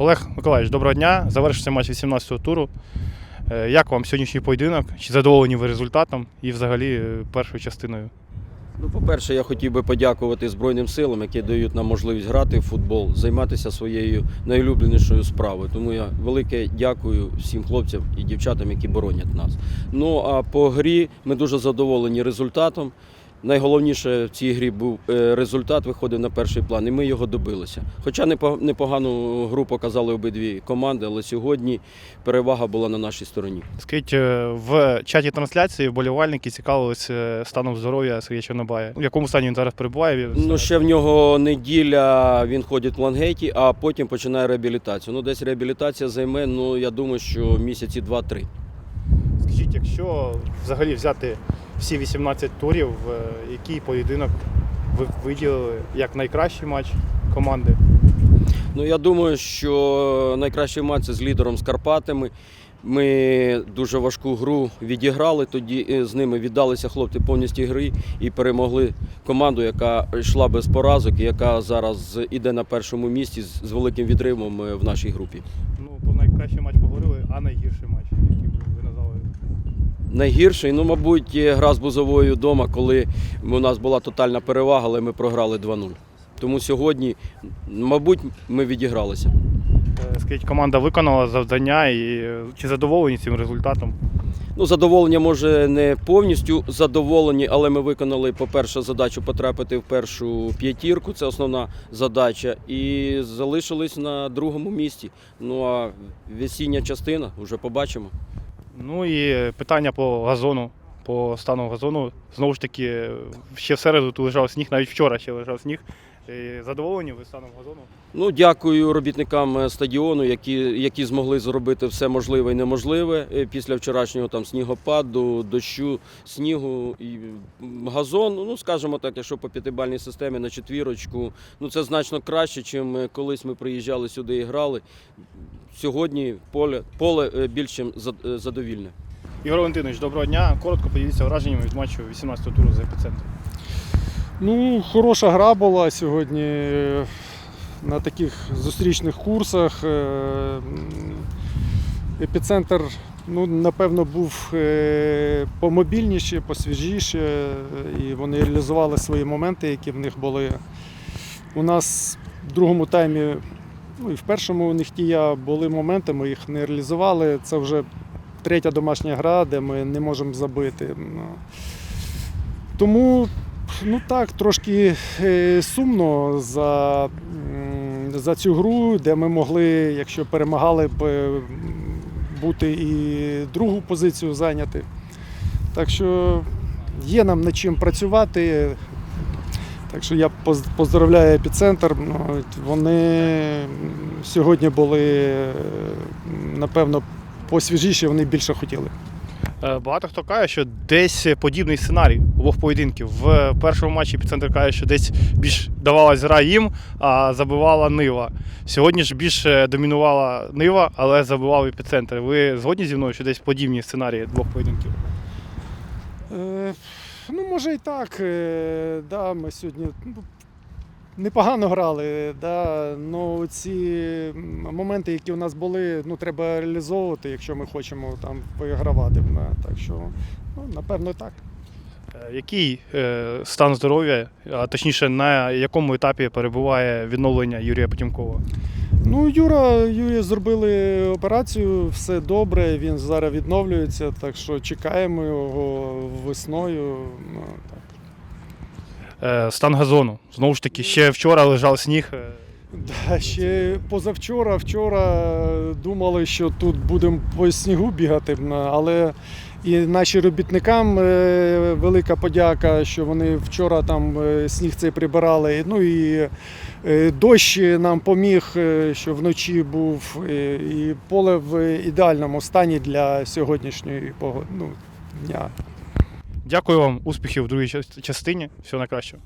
Олег Миколаївич, доброго дня. Завершився матч 18-го туру. Е, Як вам сьогоднішній поєдинок? Чи задоволені ви результатом і взагалі е, першою частиною? Ну, по-перше, я хотів би подякувати Збройним силам, які дають нам можливість грати в футбол, займатися своєю найулюбленішою справою. Тому я велике дякую всім хлопцям і дівчатам, які боронять нас. Ну а по грі ми дуже задоволені результатом. Найголовніше в цій грі був е, результат, виходив на перший план, і ми його добилися. Хоча непогану гру показали обидві команди, але сьогодні перевага була на нашій стороні. Скажіть, е, в чаті трансляції вболівальники цікавилися е, станом здоров'я Сергія Чорнобая. В якому стані він зараз перебуває? Ну, ще в нього неділя він ходить в лангейті, а потім починає реабілітацію. Ну, десь реабілітація займе, ну я думаю, що місяці два-три. Скажіть, якщо взагалі взяти всі 18 турів, е, який поєдинок ви виділили як найкращий матч команди? Ну я думаю, що найкращий матч це з лідером з Карпатами. Ми дуже важку гру відіграли. Тоді е, з ними віддалися хлопці повністю гри і перемогли команду, яка йшла без поразок, і яка зараз іде на першому місці з великим відривом е, в нашій групі. Ну, про найкращий матч поговорили, а найгірший матч, який ви назвали? Найгірший, ну, мабуть, гра з Бузовою вдома, коли у нас була тотальна перевага, але ми програли 2-0. Тому сьогодні, мабуть, ми відігралися. Е, Скажіть, команда виконала завдання і е, чи задоволені цим результатом? Ну, задоволення може не повністю задоволені, але ми виконали, по-перше, задачу потрапити в першу п'ятірку, це основна задача, і залишились на другому місці. Ну а весіння частина вже побачимо. Ну і питання по газону, по стану газону. Знову ж таки, ще в середу тут лежав сніг, навіть вчора ще лежав сніг. Е, Задоволені ви станом газону? Ну, дякую робітникам е, стадіону, які, які змогли зробити все можливе і неможливе е, після вчорашнього там снігопаду, дощу, снігу і газон. Ну, скажімо так, якщо по п'ятибальній системі на четвірочку, ну це значно краще, чим колись ми приїжджали сюди і грали. Сьогодні поле, поле більш задовільне. Ігор Валентинович, доброго дня. Коротко поділіться враженнями від матчу 18-го туру за епіцентром. Ну, хороша гра була сьогодні е, на таких зустрічних курсах. Е, Епіцентр, ну, напевно, був е, помобільніше, посвіжіше, і вони реалізували свої моменти, які в них були. У нас в другому таймі, ну і в першому у них тія були моменти, ми їх не реалізували. Це вже третя домашня гра, де ми не можемо забити. Ну, Тому Ну так, трошки е, сумно за, за цю гру, де ми могли, якщо перемагали б, е, бути і другу позицію зайняти. Так що є нам над чим працювати. Так що я поздравляю епіцентр. Ну, Вони сьогодні були, е, напевно, посвіжіші, вони більше хотіли. Е, Багато хто каже, що десь подібний сценарій обох поєдинків. В першому матчі епіцентр каже, що десь більш давалась гра їм, а забивала Нива. Сьогодні ж більше домінувала Нива, але забивав епіцентр. Ви згодні зі мною, що десь подібні сценарії двох поєдинків? Е, ну, може і так. Е, да, ми сьогодні ну, непогано грали. Да, ну, ці моменти, які у нас були, ну, треба реалізовувати, якщо ми хочемо там вигравати. Так що, ну, напевно, так. Е, Який е, стан здоров'я, а точніше, на якому етапі перебуває відновлення Юрія Потімкова? Ну, Юра, Юрі зробили операцію, все добре, він зараз відновлюється, так що чекаємо його весною. Ну, так. Е, Стан газону. Знову ж таки, ще вчора лежав сніг. Е, Да, ще позавчора, вчора думали, що тут будемо по снігу бігати, але і нашим робітникам е, велика подяка, що вони вчора там сніг цей прибирали. Ну і дощ нам поміг, що вночі був, і поле в ідеальному стані для сьогоднішньої погоди, ну, дня. Дякую вам, успіхів в другій частині. Всього найкращого.